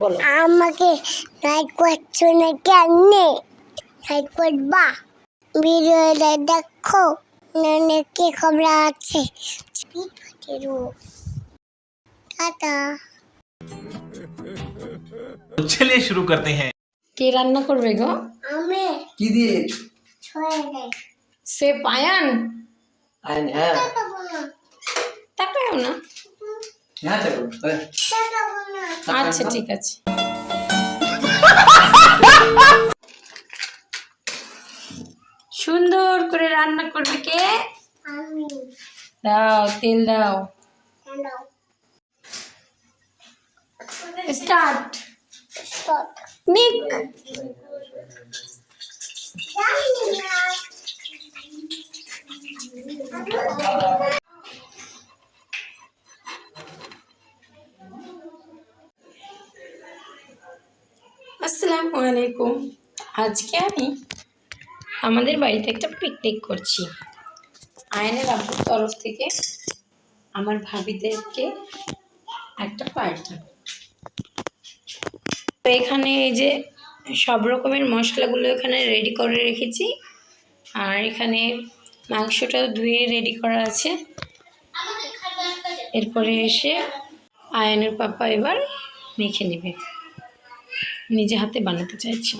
বলো আমাকে লাইক করছো না কেন লাইক করবা ভিডিওটা দেখো নাহলে কি খবর আছে টাটা तो चलिए शुरू करते हैं কে রান্না করবে গো আমি কি দিয়ে ছয় দেয় সে পায়ান আইন হ্যাঁ তাকাও না হ্যাঁ দেখো আচ্ছা ঠিক আছে। সুন্দর করে রান্না করবে কে? আমি। দাও তেল দাও। স্টার্ট নিক আসসালামু আলাইকুম। আজকে আমি আমাদের বাড়িতে একটা পিকনিক করছি। আয়নের আব্বুর তরফ থেকে আমার ভাবিদেরকে একটা পার্টি তো এখানে এই যে সব রকমের মশলাগুলো এখানে রেডি করে রেখেছি। আর এখানে মাংসটাও ধুয়ে রেডি করা আছে। এরপরে এসে আয়নের পাপা এবার মেখে নেবে। নিজে হাতে বানাতে চাইছি।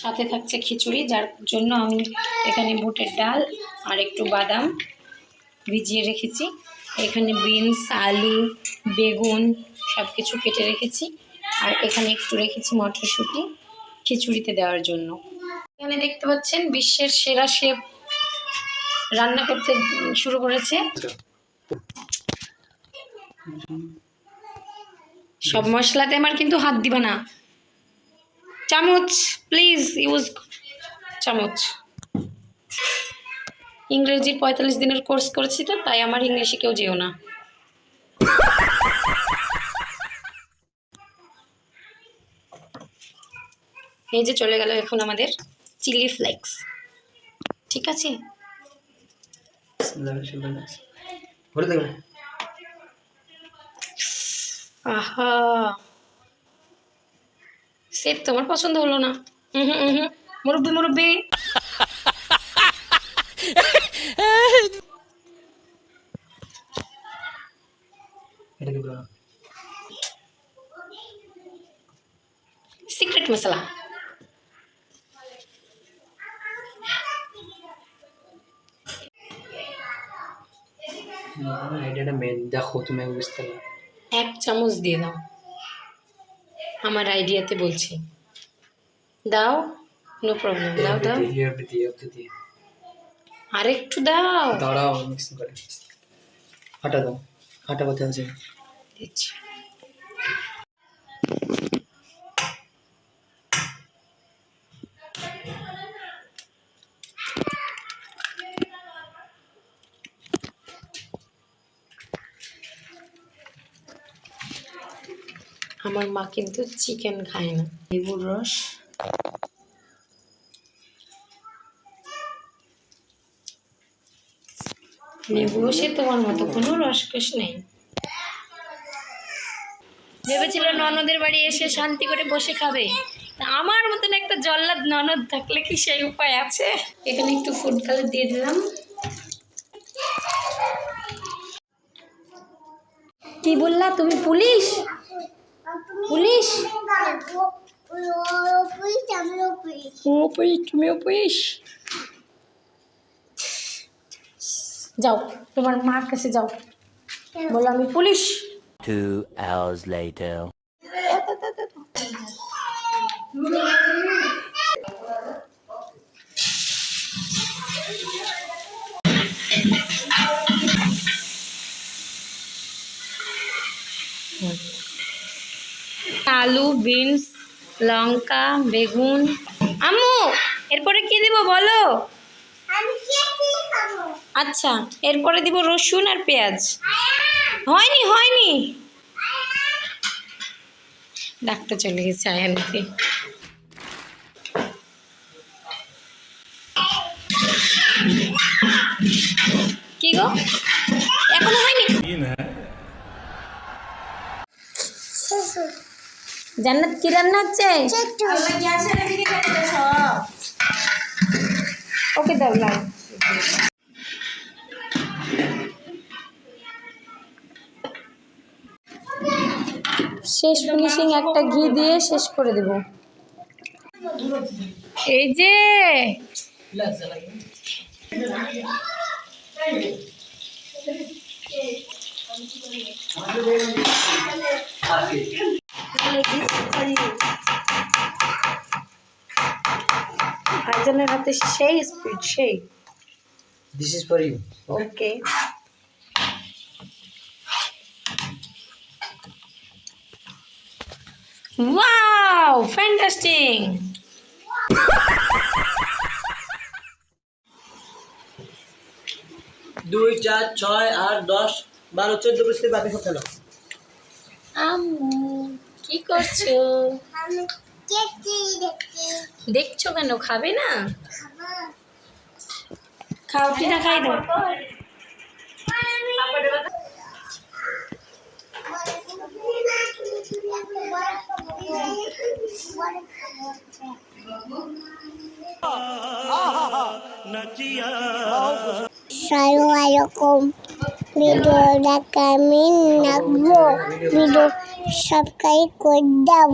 সাথে থাকছে খিচুড়ি, যার জন্য আমি এখানে বুটের ডাল আর একটু বাদাম ভিজিয়ে রেখেছি। এখানে বিনস, আলু, বেগুন সব কিছু কেটে রেখেছি। আর এখানে একটু রেখেছি মটরশুঁটি খিচুড়িতে দেওয়ার জন্য। এখানে দেখতে পাচ্ছেন বিশ্বের সেরা শেফ রান্না করতে শুরু করেছে। সব মশলাতে আমার কিন্তু হাত দিবা না। চামচ প্লিজ ইউজ চামচ। ইংরেজির পঁয়তাল্লিশ দিনের কোর্স করেছি তো তাই আমার ইংলিশে কেউ যেও না। এই যে চলে গেল এখন আমাদের চিলি ফ্লেক্স ঠিক আছে? আহা। সেট তোমার পছন্দ হলো না। হুম হুম হুম মুরব্বি। মুরব্বি সিক্রেট মশলা আইডিয়াটা মেন দেখো তুমি বুঝতে এক চামচ দিয়ে দাও। আমার আইডিয়াতে বলছি। দাও নো প্রবলেম দাও দাও। দিয়ে একটু দিয়ে একটু দিয়ে আর একটু দাও। দাঁড়াও মিক্স করে আটা দাও আটা কোথায় আছে। দিচ্ছি। আমার মা কিন্তু চিকেন খায় না। লেবুর রস। লেবু সে তোমার মতো কোনো রসকস নেই। ভেবেছিল ননদের বাড়ি এসে শান্তি করে বসে খাবে? আমার মতন একটা জল্লাদ ননদ থাকলে কি সেই উপায় আছে? এখানে একটু ফুড কালার দিয়ে দিলাম। কি বললা? তুমি পুলিশ? পুলিশ? ও পুলিশ তুমিও পুলিশ? যাও তোমার মার কাছে যাও। বলো আমি পুলিশ। Two hours later. আলু বিনস লঙ্কা বেগুন। আম্মু এরপরে কি দিব বলো? আচ্ছা এরপরে দিব রসুন আর পেঁয়াজ। হয়নি হয়নি। ডাক্তার চলে গেছে আয়ানকে। কি গো এখনও হয়নি জান্নাত কি রান্না হচ্ছে? ওকে দাও শেষ ফিনিশিং একটা ঘি দিয়ে শেষ করে দেব। এই যে। ভাইজানের হাতে সেই স্পিড সেই। This is for you. Okay wow fantastic দুই চার ছয় আট দশ বারো চোদ্দ পঁচিশ বাকি সব খেলো কি করছ? দেখছ কেন? খাবে না? খাও কি না খাই সালাম আলাইকুম ভিডিও দেখ আমি নাকবো ভিডিও subscribe ko daw